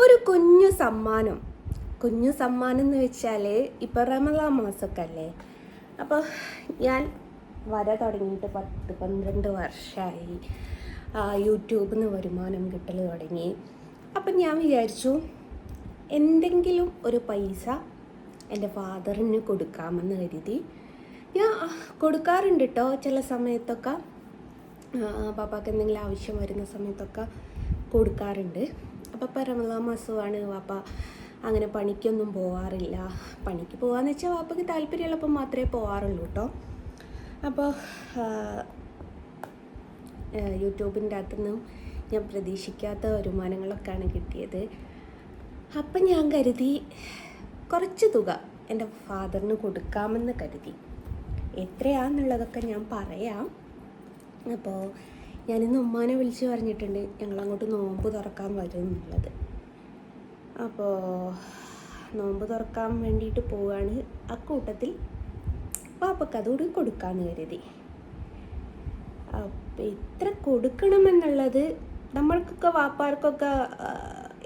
ഒരു കുഞ്ഞു സമ്മാനം. കുഞ്ഞു സമ്മാനം എന്ന് വെച്ചാൽ ഇപ്പം റമദാ മാസമൊക്കെ അല്ലേ അപ്പോൾ ഞാൻ വര തുടങ്ങിയിട്ട് പത്ത് പന്ത്രണ്ട് വർഷമായി യൂട്യൂബിൽ നിന്ന് വരുമാനം കിട്ടൽ തുടങ്ങി. അപ്പം ഞാൻ വിചാരിച്ചു എന്തെങ്കിലും ഒരു പൈസ എന്റെ ഫാദറിന് കൊടുക്കാമെന്ന് കരുതി. ഞാൻ കൊടുക്കാറുണ്ട് കേട്ടോ ചില സമയത്തൊക്കെ. പാപ്പാക്ക് എന്തെങ്കിലും ആവശ്യം വരുന്ന സമയത്തൊക്കെ കൊടുക്കാറുണ്ട്. അപ്പോൾ ഇപ്പോൾ റമദാൻ മാസമാണ് വാപ്പ അങ്ങനെ പണിക്കൊന്നും പോവാറില്ല. പണിക്ക് പോകാന്ന് വെച്ചാൽ വാപ്പയ്ക്ക് താല്പര്യമുള്ളപ്പം മാത്രമേ പോവാറുള്ളൂ കേട്ടോ അപ്പോൾ യൂട്യൂബിന്റെ അകത്തുനിന്നും ഞാൻ പ്രതീക്ഷിക്കാത്ത വരുമാനങ്ങളൊക്കെയാണ് കിട്ടിയത്. അപ്പം ഞാൻ കരുതി കുറച്ച് തുക എന്റെ ഫാദറിന് കൊടുക്കാമെന്ന് കരുതി. എത്രയാണെന്നുള്ളതൊക്കെ ഞാൻ പറയാം. അപ്പോൾ ഞാനിന്ന് ഉമ്മാനെ വിളിച്ച് പറഞ്ഞിട്ടുണ്ട്. ഞങ്ങളങ്ങോട്ട് നോമ്പ് തുറക്കാൻ വരും എന്നുള്ളത്. അപ്പോൾ നോമ്പ് തുറക്കാൻ വേണ്ടിയിട്ട് പോവുകയാണ് അക്കൂട്ടത്തിൽ പാപ്പക്ക് അതുകൂടി കൊടുക്കാമെന്ന് കരുതി. അപ്പം എത്ര കൊടുക്കണമെന്നുള്ളത് നമ്മൾക്കൊക്കെ വാപ്പാർക്കൊക്കെ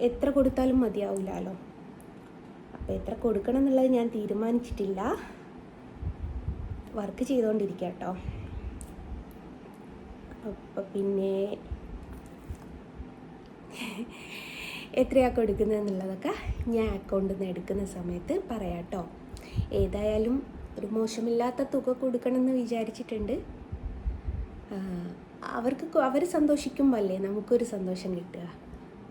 എത്ര കൊടുത്താലും മതിയാവില്ലല്ലോ അപ്പോൾ എത്ര കൊടുക്കണം എന്നുള്ളത് ഞാൻ തീരുമാനിച്ചിട്ടില്ല. വർക്ക് ചെയ്തുകൊണ്ടിരിക്കുക കേട്ടോ അപ്പം പിന്നെ എത്രയാണ് കൊടുക്കുന്നത് എന്നുള്ളതൊക്കെ ഞാൻ അക്കൗണ്ടിൽ നിന്ന് എടുക്കുന്ന സമയത്ത് പറയാം കേട്ടോ ഏതായാലും ഒരു മോശമില്ലാത്ത തുക കൊടുക്കണമെന്ന് വിചാരിച്ചിട്ടുണ്ട്. അവർക്ക് അവർ സന്തോഷിക്കുമ്പോൾ അല്ലേ? നമുക്കൊരു സന്തോഷം കിട്ടുക.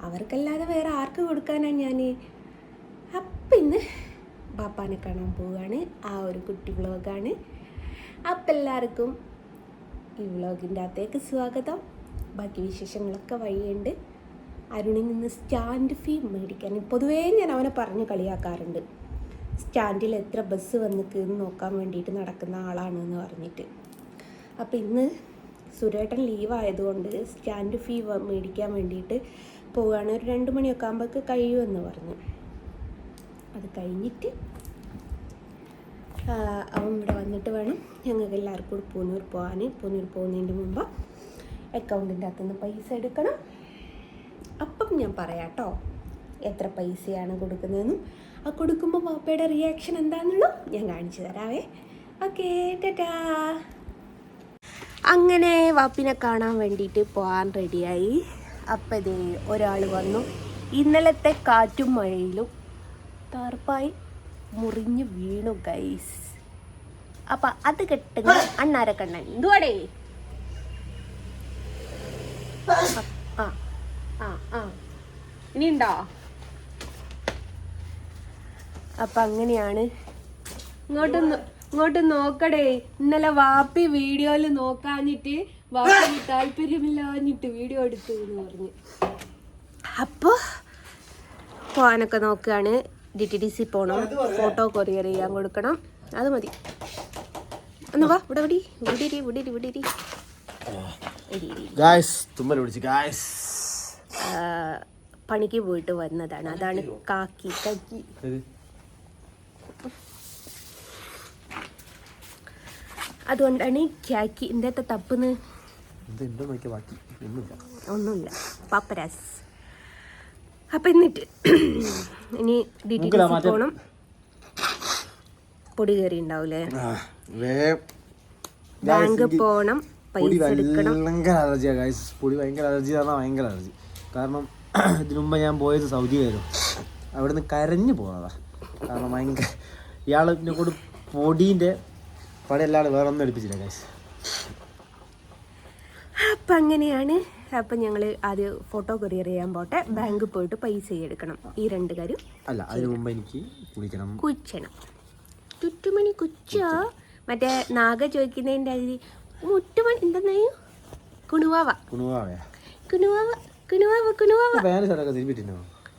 അവർക്കല്ലാതെ വേറെ ആർക്ക് കൊടുക്കാനാണ് ഞാൻ അപ്പം ഇന്ന് ബാപ്പാനെ കാണാൻ പോവുകയാണ്. ആ ഒരു കുട്ടി വ്ളോഗാണ്. അപ്പം എല്ലാവർക്കും ഈ വ്ളോഗിന്റെ അകത്തേക്ക് സ്വാഗതം. ബാക്കി വിശേഷങ്ങളൊക്കെ വഴിയുണ്ട്. അരുണിൽ നിന്ന് സ്റ്റാൻഡ് ഫീ മേടിക്കാൻ. പൊതുവേ ഞാൻ അവനെ പറഞ്ഞ് കളിയാക്കാറുണ്ട്. സ്റ്റാൻഡിൽ എത്ര ബസ് വന്ന് വന്നിക്ക് നോക്കാൻ വേണ്ടിയിട്ട് നടക്കുന്ന ആളാണെന്ന് പറഞ്ഞിട്ട്. അപ്പോൾ ഇന്ന് സുരേട്ടൻ ലീവ് ആയതുകൊണ്ട് സ്റ്റാൻഡ് ഫീ മേടിക്കാൻ വേണ്ടിയിട്ട് പോവുകയാണ്. ഒരു രണ്ട് മണിയൊക്കെ ആകുമ്പോഴേക്ക് കഴിയുമെന്ന് പറഞ്ഞു. അത് കഴിഞ്ഞിട്ട് അവൻ ഇവിടെ വന്നിട്ട് വേണം ഞങ്ങൾക്ക് എല്ലാവർക്കും കൂടി പൂനൂർ പോകാൻ പൂനൂർ പോകുന്നതിന്റെ മുമ്പ് അക്കൗണ്ടിന്റെ അകത്തുനിന്ന് പൈസ എടുക്കണം. അപ്പം ഞാൻ പറയാം കേട്ടോ എത്ര പൈസയാണ് കൊടുക്കുന്നതെന്നും. ആ കൊടുക്കുമ്പോൾ പാപ്പയുടെ റിയാക്ഷൻ എന്താണെന്നുള്ളൂ ഞാൻ കാണിച്ചു തരാവേ. ഓക്കേ ടാറ്റാ അങ്ങനെ വാപ്പിനെ കാണാൻ വേണ്ടിയിട്ട് പോകാൻ റെഡിയായി. അപ്പം ഇതേ ഒരാൾ വന്നു. ഇന്നലത്തെ കാറ്റും മഴയിലും താർപ്പായി മുറിഞ്ഞു വീണു ഗൈസ് അപ്പൊ അത് കെട്ടുന്ന അണ്ണാര കണ്ണൻ എന്തുവാടേ? ആ ആ ആ ഇനി ഉണ്ടോ അപ്പൊ അങ്ങനെയാണ്. ഇങ്ങോട്ട് ഇങ്ങോട്ട് നോക്കടേ. ഇന്നലെ വാപ്പി വീഡിയോയിൽ നോക്കാഞ്ഞിട്ട് വാപ്പി താല്പര്യമില്ലാഞ്ഞിട്ട് വീഡിയോ എടുത്തു എന്ന് പറഞ്ഞു. അപ്പോൾ പോകാനൊക്കെ നോക്കുകയാണ്. ഡി ടി ഡി സി പോകണം ഫോട്ടോ കൊറിയർ ചെയ്യാൻ കൊടുക്കണം. അത് മതി. ഒന്ന് വാ ഇവിടെ വിടി. വിടിരി വിടിരി വിടിരി പണിക്ക് പോയിട്ട് വന്നതാണ്. അതാണ് കാക്കി കക്കി. അതുകൊണ്ടാണ് ഖാക്കി ഇന്നത്തെ തപ്പുന്ന്? ഒന്നുമില്ല. പാപ്പരാസ് അപ്പൊ എന്നിട്ട് ഇനി ഡീറ്റെയിൽസ് പോകണം പോണം. പൊടി കയറി ഉണ്ടാവൂലേ ബാങ്ക് പോണം പൊടി പൈസ എടുക്കണം. ഭയങ്കര അലർജിയാ ഗായ്സ് പൊടി ഭയങ്കര അലർജി പറഞ്ഞാൽ ഭയങ്കര അലർജി. കാരണം ഇതിനു മുമ്പ് ഞാൻ പോയത് സൗദി വരും അവിടെ നിന്ന് കരഞ്ഞു പോകുന്നതാ കാരണം ഭയങ്കര ഇയാളിനെ കൊണ്ട് പൊടീന്റെ പണി അല്ലാതെ വേറെ ഒന്നും എടുപ്പിച്ചില്ല ഗായ്സ് അപ്പം അങ്ങനെയാണ് അപ്പം ഞങ്ങൾ ആദ്യം ഫോട്ടോ കൊറിയർ ചെയ്യാൻ പോട്ടെ. ബാങ്കിൽ പോയിട്ട് പൈസ എടുക്കണം. ഈ രണ്ട് കാര്യം അല്ല അതിനു മുമ്പ് എനിക്ക് കുളിക്കണം. കുച്ചണം ചുറ്റുമണി കുച്ചോ മറ്റേ നാഗ ചോദിക്കുന്നതിന്റെ അതിൽ മുട്ടുമണി എന്താ കുണുവാവ. കുണുവാവ കുണുവാവ കുണുവാവ.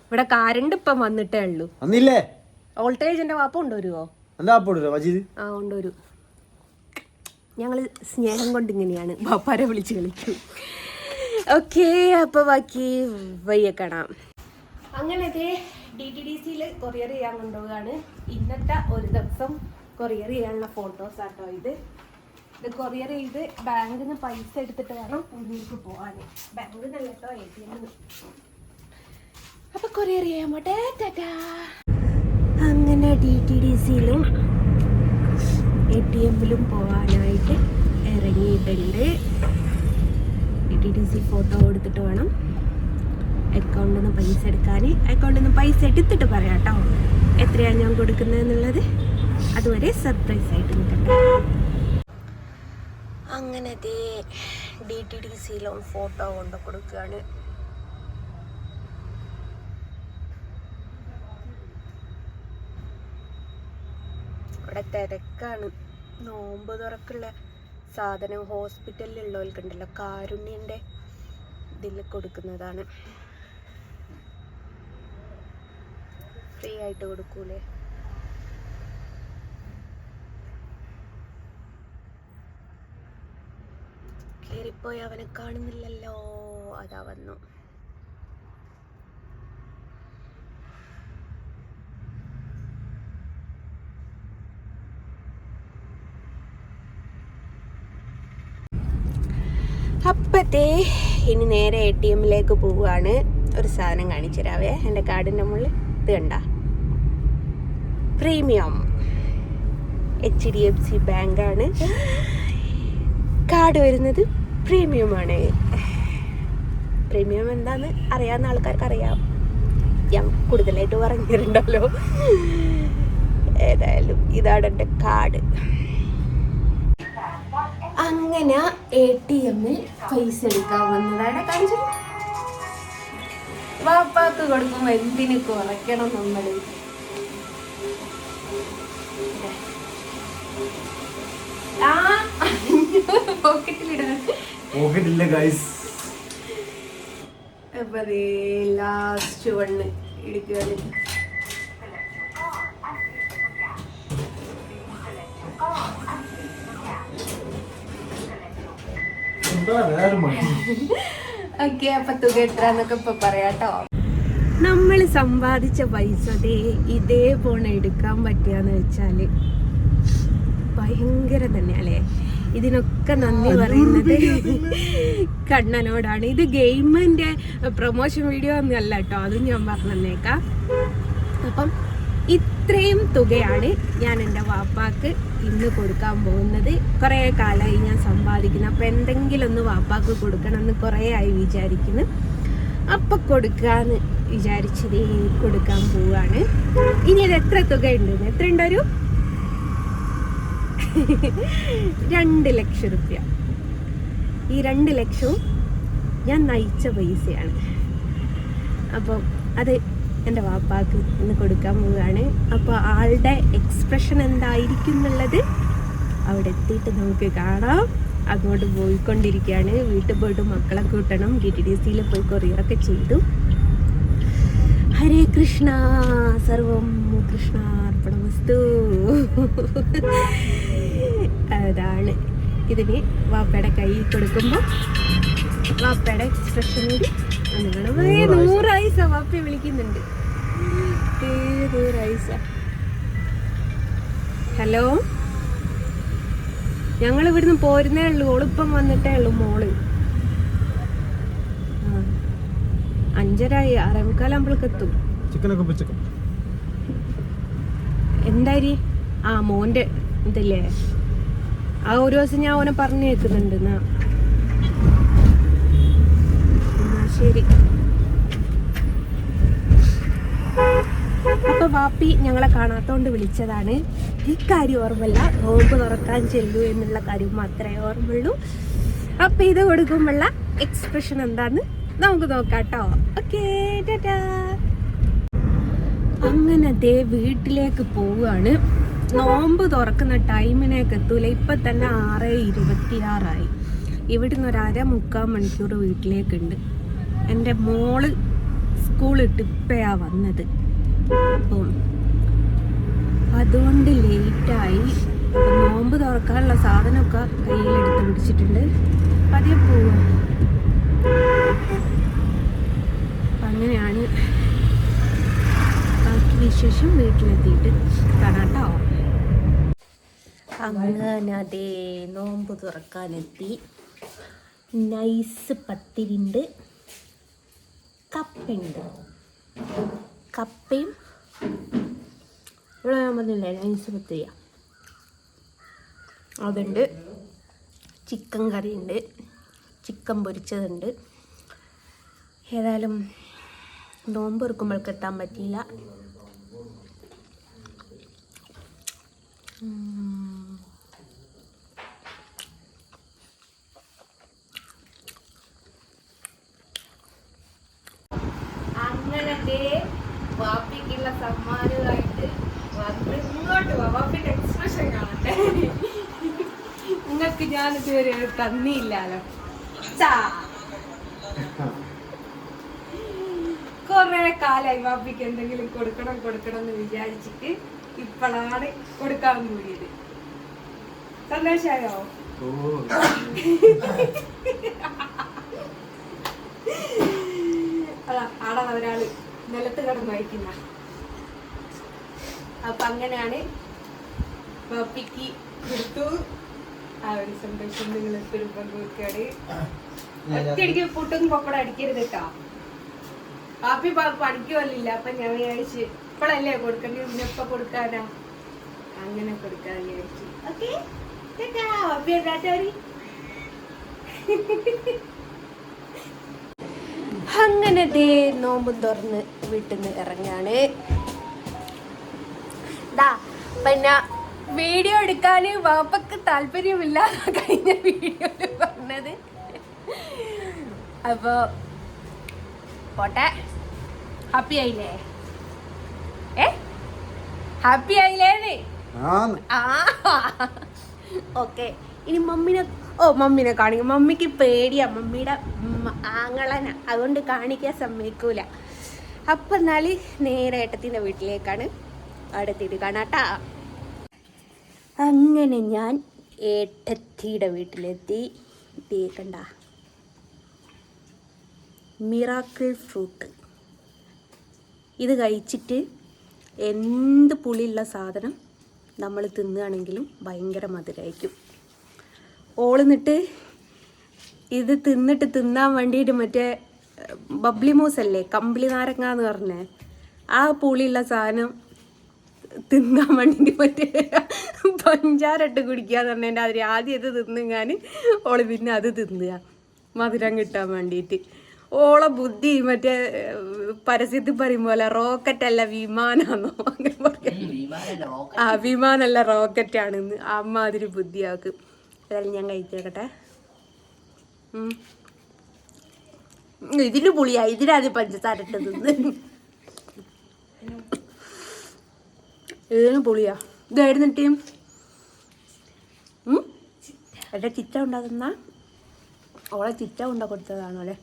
ഇവിടെ കാരണ്ട് ഇപ്പം വന്നിട്ടേ ഉള്ളൂ. വന്നില്ലേ? വോൾട്ടേജിന്റെ വാപ്പ കൊണ്ടുവരുമോ എന്താ മജീദ് ആ കൊണ്ടുവരൂ. ഞങ്ങൾ സ്നേഹം കൊണ്ട് ഇങ്ങനെയാണ് വാപ്പാരെ വിളിച്ച് കളിക്കും. ഓക്കെ അപ്പോൾ ബാക്കി വയ്യ കാണാം. അങ്ങനെ ഡി ടി ഡി സിയിൽ കൊറിയർ ചെയ്യാൻ കൊണ്ടുപോവുകയാണ്. ഇന്നത്തെ ഒരു ദിവസം കൊറിയർ ചെയ്യാനുള്ള ഫോട്ടോസ് ആട്ടോ ഇത്. ഇത് കൊറിയർ ചെയ്ത് ബാങ്കിൽ നിന്ന് പൈസ എടുത്തിട്ട് വേണം ഉള്ളിലേക്ക് പോകാൻ ബാങ്കിൽ നിന്നല്ല കേട്ടോ എ ടി എമ്മിൽ അപ്പൊ കൊറിയർ ചെയ്യാൻ പോട്ടെ. അങ്ങനെ ഡി ടി ഡി സിയിലും എ ടി എമ്മിലും പോകാനായിട്ട് ഇറങ്ങിയിട്ടുണ്ട്. ഡി ടി സി ഫോട്ടോ എടുത്തിട്ട് വേണം അക്കൗണ്ടിൽ നിന്ന് പൈസ എടുക്കാൻ. അക്കൗണ്ടിൽ നിന്ന് പൈസ എടുത്തിട്ട് പറയാം കേട്ടോ എത്രയാണ് ഞാൻ കൊടുക്കുന്നത് എന്നുള്ളത്? അതുവരെ സർപ്രൈസ് ആയിട്ട് നിൽക്കട്ടെ. അങ്ങനെ D T D loan photo കൊണ്ട് കൊടുക്കുകയാണ് ഇവിടെ തിരക്കാണ്. നോമ്പ് തുറക്കുള്ള സാധനം ഹോസ്പിറ്റലിലുള്ളവർക്കുണ്ടല്ലോ കാരുണ്യന്റെ ഇതിൽ കൊടുക്കുന്നതാണ്. ഫ്രീ ആയിട്ട് കൊടുക്കൂലേ? കയറിപ്പോയി അവനെ കാണുന്നില്ലല്ലോ. അതാ വന്നു. അപ്പത്തേ ഇനി നേരെ എ ടി എമ്മിലേക്ക് പോവുകയാണ്. ഒരു സാധനം കാണിച്ചു തരാവേ. എന്റെ കാർഡിന്റെ മുകളിൽ ഇത് കണ്ട. Premium. H D F C ബാങ്കാണ്. കാർഡ് വരുന്നത് പ്രീമിയമാണ്. പ്രീമിയം എന്താന്ന് അറിയാവുന്ന ആൾക്കാർക്ക് അറിയാം. ഞാൻ കൂടുതലായിട്ട് പറഞ്ഞിട്ടുണ്ടല്ലോ. ഏതായാലും ഇതാണ് എന്റെ കാർഡ്. അങ്ങനെ എ ടി എമ്മിൽ പൈസ എടുക്കാൻ വന്നതാണ് കാണിച്ചത്. വാപ്പാക്ക് കൊടുക്കുമ്പോ എന്തിനു കുറയ്ക്കണം നമ്മൾ? ആ പോക്കറ്റിലിടാൻ പോക്കറ്റില്ല ഗൈസ് അപ്പൊ ലാസ്റ്റ് വണ്ണ് എടുക്കുകയാണ് ഓക്കെ അപ്പൊ തുക എത്രന്നൊക്കെ ഇപ്പൊ പറയാട്ടോ. നമ്മൾ സമ്പാദിച്ച പൈസ ദേ ഇതേ ഫോൺ എടുക്കാൻ പറ്റിയാന്ന് വെച്ചാൽ ഭയങ്കര തന്നെയല്ലേ? ഇതിനൊക്കെ നന്ദി പറയുന്നത് കണ്ണനോടാണ്. ഇത് ഗെയിമിന്റെ പ്രൊമോഷൻ വീഡിയോ ഒന്നും അല്ല കേട്ടോ. അതും ഞാൻ പറഞ്ഞേക്കാം. അപ്പം ഇത്രയും തുകയാണ് ഞാൻ എന്റെ വാപ്പാക്ക് ഇന്ന് കൊടുക്കാൻ പോകുന്നത്. കുറേ കാലമായി ഞാൻ സമ്പാദിക്കുന്നു. അപ്പം എന്തെങ്കിലും ഒന്ന് വാപ്പാക്ക് കൊടുക്കണം എന്ന് കുറേ ആയി വിചാരിക്കുന്നു. അപ്പം കൊടുക്കാന്ന് വിചാരിച്ചത് കൊടുക്കാൻ പോവാണ്. ഇനി ഇത് എത്ര തുക ഉണ്ട് എത്ര ഉണ്ടൊരു രണ്ട് ലക്ഷം റുപ്യ. ഈ രണ്ട് ലക്ഷവും ഞാൻ നയിച്ച പൈസയാണ്. അപ്പം അത് എന്റെ വാപ്പാക്ക് ഇന്ന് കൊടുക്കാൻ പോവുകയാണ്. അപ്പോൾ ആളുടെ എക്സ്പ്രഷൻ എന്തായിരിക്കും എന്നുള്ളത് അവിടെ എത്തിയിട്ട് നമുക്ക് കാണാം. അങ്ങോട്ട് പോയിക്കൊണ്ടിരിക്കുകയാണ്. വീട്ടിൽ പോയിട്ട് മക്കളെ കൂട്ടണം. ഡി ടി ഡി സിയിൽ പോയി കൊറിയറൊക്കെ ചെയ്തു. ഹരേ കൃഷ്ണ. സർവം കൃഷ്ണ അർപ്പണമസ്തു അതാണ്. ഇതിന് വാപ്പയുടെ കൈ കൊടുക്കുമ്പോൾ വാപ്പയുടെ എക്സ്പ്രഷൻ കൂടി നൂറായിസ വാപ്പ വിളിക്കുന്നുണ്ട്. നൂറായിസ ഹലോ? ഞങ്ങൾ ഇവിടുന്ന് പോരുന്നേ ഉള്ളൂ. ഓളിപ്പം വന്നിട്ടേ ഉള്ളൂ മോൾ. അഞ്ചരായി. ആറേമുക്കാലാകുമ്പോഴേക്ക് എത്തും. ചിക്കനൊക്കെ പൊച്ചക്കും എന്തായി ആ മോന്റെ ഇതല്ലേ? ആ ഒരു ദിവസം ഞാൻ ഓനെ പറഞ്ഞു കേൾക്കുന്നുണ്ട് എന്നാ എന്നാ ശരി. അപ്പൊ വാപ്പി ഞങ്ങളെ കാണാത്തോണ്ട് വിളിച്ചതാണ്. ഈ കാര്യം ഓർമ്മല്ല നോമ്പ് തുറക്കാൻ ചെല്ലു എന്നുള്ള കാര്യം മാത്രമേ ഓർമ്മയുള്ളൂ. അപ്പൊ ഇത് കൊടുക്കുമ്പോഴുള്ള എക്സ്പ്രഷൻ എന്താന്ന് നമുക്ക് നോക്കാട്ടോ ഓക്കേ അങ്ങനെ ദേ വീട്ടിലേക്ക് പോവുകയാണ്. നോമ്പ് തുറക്കുന്ന ടൈമിനേക്ക് എത്തൂല. ഇപ്പൊ തന്നെ ആറ് ഇരുപത്തിയാറായി. ഇവിടുന്ന് ഒരു അര മുക്കാൽ മണിക്കൂർ വീട്ടിലേക്കുണ്ട്. എന്റെ മോൾ സ്കൂളിട്ട് ഇപ്പയാ വന്നത്. അപ്പം അതുകൊണ്ട് ലേറ്റായി. നോമ്പ് തുറക്കാനുള്ള സാധനമൊക്കെ കയ്യിലെടുത്ത് പിടിച്ചിട്ടുണ്ട്. പതിയെ പോവുക അങ്ങനെയാണ് ബാക്കി വിശേഷം വീട്ടിലെത്തിയിട്ട് കാണാട്ടോ. അങ്ങനെ അതേ നോമ്പ് തുറക്കാനെത്തി. നൈസ് പത്തിരിണ്ട്. കപ്പുണ്ട്. കപ്പയും ഇവിടെ ഞാൻ പറഞ്ഞില്ലേ നൈസ് പത്തിരിയ അതുണ്ട്. ചിക്കൻ കറി ഉണ്ട് ചിക്കൻ പൊരിച്ചതുണ്ട്. ഏതായാലും നോമ്പ് ഇറക്കുമ്പോഴേക്ക് എത്താൻ പറ്റിയില്ല. ദേ വാപ്പിക്കുള്ള സമ്മാനമായിട്ട് വന്ന് ഇങ്ങോട്ട് വാ. വാപ്പിന്റെ എക്സ്പ്രഷൻ കാണട്ടെ. നിങ്ങൾക്ക് ഞാൻ ഇതുവരെ തന്നിയില്ലാലോ? ചാ കൊറേ കാലായി വാപ്പിക്ക് എന്തെങ്കിലും കൊടുക്കണം കൊടുക്കണം എന്ന് വിചാരിച്ചിട്ട് ഇപ്പോഴാണ് കൊടുക്കാൻ കൂടിയത്. സന്തോഷായോ അതാ ആടാ ഒരാൾ നിലത്ത് കിടന്ന് വായിക്കുന്ന. അപ്പൊ അങ്ങനെയാണ് പപ്പിക്ക് കൊടുത്തു. ആ ഒരു സന്തോഷം നിങ്ങൾ എപ്പോഴും പങ്കുവെക്കാണ്. ഒറ്റയടിക്ക് പുട്ടും പപ്പടം അടിക്കരുത് കേട്ടോ പാപ്പി പഠിക്കുമല്ലില്ല അപ്പൊ ഞാൻ വിചാരിച്ച് ഇപ്പഴല്ലേ കൊടുക്കണ്ടേ? പിന്നെ ഇപ്പൊ കൊടുക്കാനാ. അങ്ങനെ കൊടുക്കാൻ വിചാരിച്ചു. ഓക്കെ? പാപ്പി എന്താ അങ്ങനെ ദേ നോമ്പും തുറന്ന് വീട്ടിൽ നിന്ന് ഇറങ്ങാണ്. ദാ പിന്നെ വീഡിയോ എടുക്കാൻ വാപ്പക്ക് താല്പര്യമില്ല കഴിഞ്ഞ വീഡിയോ പറഞ്ഞത്. അപ്പോ പോട്ടെ. ഹാപ്പി ആയില്ലേ? ഏ? ഹാപ്പി ആയില്ലേ ആ. ഓക്കെ. ഇനി മമ്മിനെ ഓ മമ്മീനെ കാണിക്കും. മമ്മിക്ക് പേടിയാ. മമ്മിയുടെ ആങ്ങളന അതുകൊണ്ട് കാണിക്കാൻ സമ്മതിക്കൂല. അപ്പം എന്നാൽ നേരെ ഏട്ടത്തിന്റെ വീട്ടിലേക്കാണ് അവിടെ എത്തിയിട്ട് കാണാട്ടാ. അങ്ങനെ ഞാൻ ഏട്ടത്തിയുടെ വീട്ടിലെത്തി. തീക്കണ്ട മിറാക്കിൾ ഫ്രൂട്ട്. ഇത് കഴിച്ചിട്ട് എന്ത് പുളിയുള്ള സാധനം നമ്മൾ തിന്നുകയാണെങ്കിലും ഭയങ്കര മധുരമായിരിക്കും ഓളിന്നിട്ട് ഇത് തിന്നിട്ട് തിന്നാൻ വേണ്ടിയിട്ട് മറ്റേ ബബ്ലി മൂസ് അല്ലേ കമ്പിളി നാരങ്ങ എന്ന് പറഞ്ഞേ ആ പുളിയുള്ള സാധനം തിന്നാൻ വേണ്ടിയിട്ട് മറ്റേ പഞ്ചാരട്ട് എന്ന് പറഞ്ഞതിന്റെ അതിൽ ആദ്യം ഇത് തിന്നുങ്ങാൻ ഓൾ പിന്നെ അത് തിന്നുക മധുരം കിട്ടാൻ വേണ്ടിയിട്ട്. ഓളെ ബുദ്ധി മറ്റേ പരസ്യത്തിൽ പറയും പോലെ റോക്കറ്റ് അല്ല വിമാനാന്നോ അങ്ങനെ പറയാം. ആ വിമാനല്ല റോക്കറ്റാണെന്ന് അമ്മാതിരി ബുദ്ധിയാക്ക്. ഏതായാലും ഞാൻ കഴിച്ചേക്കട്ടെ. നോക്കട്ടെ ഇതിന് പുളിയാ. ഇതിനാണ് പഞ്ചസാര ഇട്ടത് ഇതിന് പുളിയാ. ഇതായിരുന്നിട്ട് എന്റെ ചിറ്റ ഉണ്ടാക്കുന്ന ഓളെ ചിറ്റ ഉണ്ട കൊടുത്തതാണോ അല്ലേ?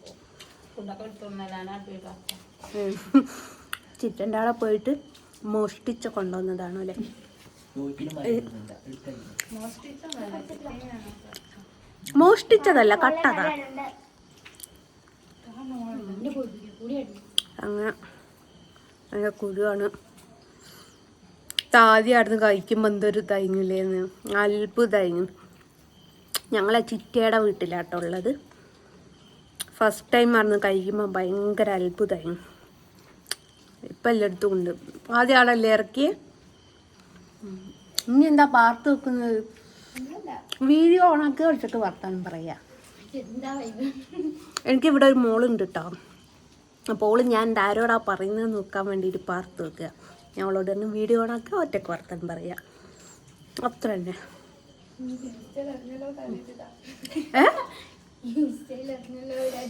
ചിറ്റന്റെ ആളെ പോയിട്ട് മോഷ്ടിച്ച കൊണ്ടുവന്നതാണോ അല്ലേ? മോഷ്ടിച്ചതല്ല കട്ടതാ. അങ്ങനെ അതിന്റെ കുരുവാണ് ആദ്യമായിരുന്നു കഴിക്കുമ്പോൾ എന്തൊരു തൈങ്ങില്ലേന്ന് അത്ഭുതമായിരുന്നു ഞങ്ങളെ ചിറ്റയുടെ വീട്ടിലാട്ടോ ഉള്ളത്. ഫസ്റ്റ് ടൈം ആയിരുന്നു കഴിക്കുമ്പോൾ ഭയങ്കര അത്ഭുതമായി ഇപ്പം എല്ലായിടത്തും ഉണ്ട്. ആദ്യ ആളല്ലേ ഇറക്കിയേ. ഇനി എന്താ പാർത്ത് വെക്കുന്നത്? വീഡിയോ ഓണാക്കി വെച്ചിട്ട് വർത്താനം പറയാ. എനിക്ക് ഇവിടെ ഒരു മോളുണ്ട് കേട്ടോ അപ്പോൾ ഓൾ ഞാൻ ആരോടാ പറയുന്നത് നോക്കാൻ വേണ്ടിയിട്ട് പാർത്ത് വെക്കുക ഞാൻ അവളോട് തന്നെ വീഡിയോ ഓണാക്കുക ഒറ്റയ്ക്ക് വർത്താനം പറയാ. അത്ര തന്നെ.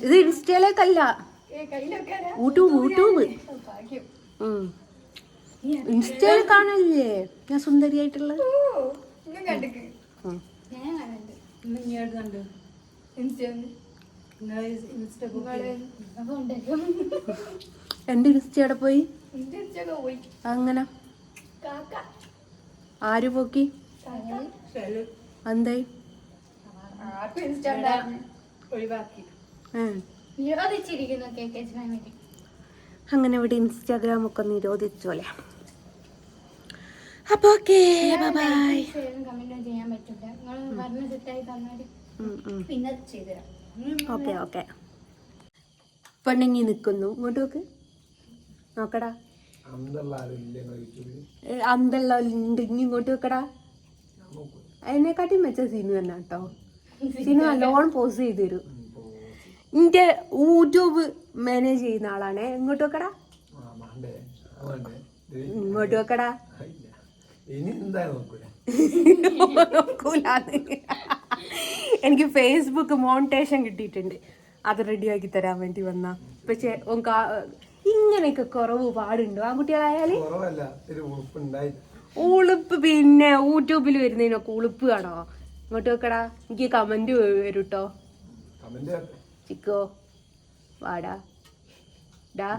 ഇത് ഇൻസ്റ്റയിലേക്കല്ല. YouTube YouTube. ഉം. ഇൻസ്റ്റയിൽ കാണില്ലേ ഞാൻ സുന്ദരിയായിട്ടുള്ളത്. എന്റെ ഇൻസ്റ്റ ഇൻസ്റ്റയുടെ പോയി? അങ്ങനെ ആര് പോക്കി? എന്തായി ഒഴിവാക്കി. നിരോധിച്ചിരിക്കുന്നു കെ കെ ഫാമിലി അങ്ങനെ ഇവിടെ ഇൻസ്റ്റാഗ്രാം ഒക്കെ നിരോധിച്ചോലെ അപ്പൊ ഓക്കേ ബൈ ഓക്കെ ഓക്കെ. പെണ്ണുങ്ങി നിൽക്കുന്നു ഇങ്ങോട്ട് നോക്ക്. നോക്കടാ. അന്തള്ള ഉണ്ട് ഇനി ഇങ്ങോട്ട് വെക്കടാ അതിനെക്കാട്ടി മെച്ച സീനു തന്നെ കേട്ടോ. സീനു നല്ലോണം പോസ് ചെയ്തു തരും. നിന്റെ യൂട്യൂബ് മാനേജ് ചെയ്യുന്ന ആളാണ്. ഇങ്ങോട്ട് വെക്കടാ? ഇങ്ങോട്ട് വെക്കടാ. നോക്കൂലാന്ന്. എനിക്ക് ഫേസ്ബുക്ക് മോണിറ്റേഷൻ കിട്ടിയിട്ടുണ്ട്. അത് റെഡിയാക്കി തരാൻ വേണ്ടി വന്ന. പക്ഷെ ഇങ്ങനെയൊക്കെ കുറവ് പാടുണ്ടോ? ആൺകുട്ടികളായാൽ? ഉളുപ്പ് പിന്നെ യൂട്യൂബിൽ വരുന്നതിനൊക്കെ ഉളുപ്പ് കാണോ ഇങ്ങോട്ട് വെക്കടാ. എനിക്ക് കമന്റ് വരും കേട്ടോ കമന്റ് ചിക്കോ. വാടാ. ഡാ.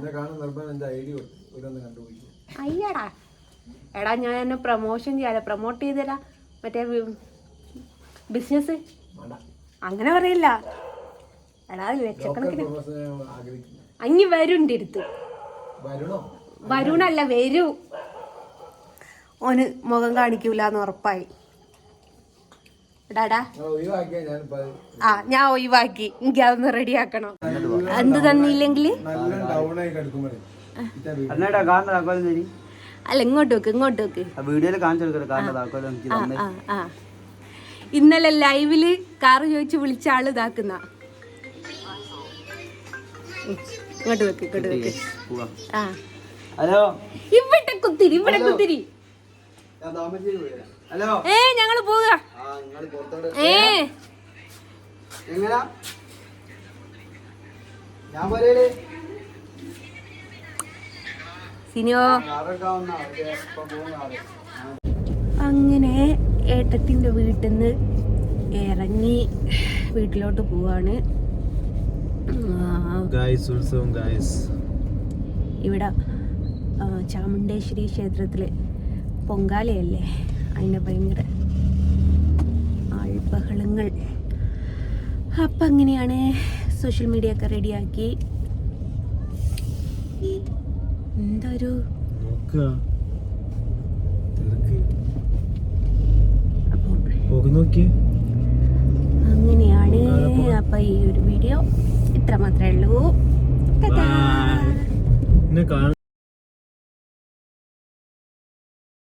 അയ്യടാ. എടാ ഞാൻ എന്നെ പ്രൊമോഷൻ ചെയ്യാലോ. പ്രൊമോട്ട് ചെയ്തരാ. മറ്റേ ബിസിനസ് അങ്ങനെ പറയില്ല. എടാ ലക്ഷക്കണക്കിന് അങ്ങി വരുണ്ടിരുത്ത് അഞ്ഞി വരുണ്ട് വരണോ? വരൂണല്ല വരൂ. ഓന് മുഖം കാണിക്കൂലെന്ന് ഉറപ്പായി. ആ ഞാൻ ഒഴിവാക്കി. എനിക്ക് അതൊന്ന് റെഡി ആക്കണം? എന്ത് തന്നില്ലെങ്കിൽ അല്ല ഇങ്ങോട്ട് വെക്ക് ഇങ്ങോട്ട് വെക്ക് ഇന്നലെ ലൈവിൽ കാറ് ചോദിച്ച് വിളിച്ച ആൾ ഇതാക്കുന്ന. ഇങ്ങോട്ട് വെക്ക് ഇങ്ങോട്ട് വെക്ക് പോവാം. ആ. ഹലോ. ഇവിടെ കുത്തിരി ഇവിടെ കുത്തിരി. ഏ ഞങ്ങൾ പോവുക. ഏ? എങ്ങനാ? ഞാൻ പറയലേ സിനിയോ. അങ്ങനെ ഏട്ടത്തിന്റെ വീട്ടിൽ നിന്ന് ഇറങ്ങി വീട്ടിലോട്ട് പോവാണ്. ഇവിടെ ചാമുണ്ടേശ്വരി ക്ഷേത്രത്തിൽ പൊങ്കാലയല്ലേ? അതിന്റെ ഭയങ്കര ആൾബഹളങ്ങൾ അപ്പം അങ്ങനെയാണ് സോഷ്യൽ മീഡിയ ഒക്കെ റെഡിയാക്കി എന്താ ഒരു അങ്ങനെയാണ് അപ്പൊ ഈ ഒരു വീഡിയോ ഇത്ര മാത്രമേ ഉള്ളൂ.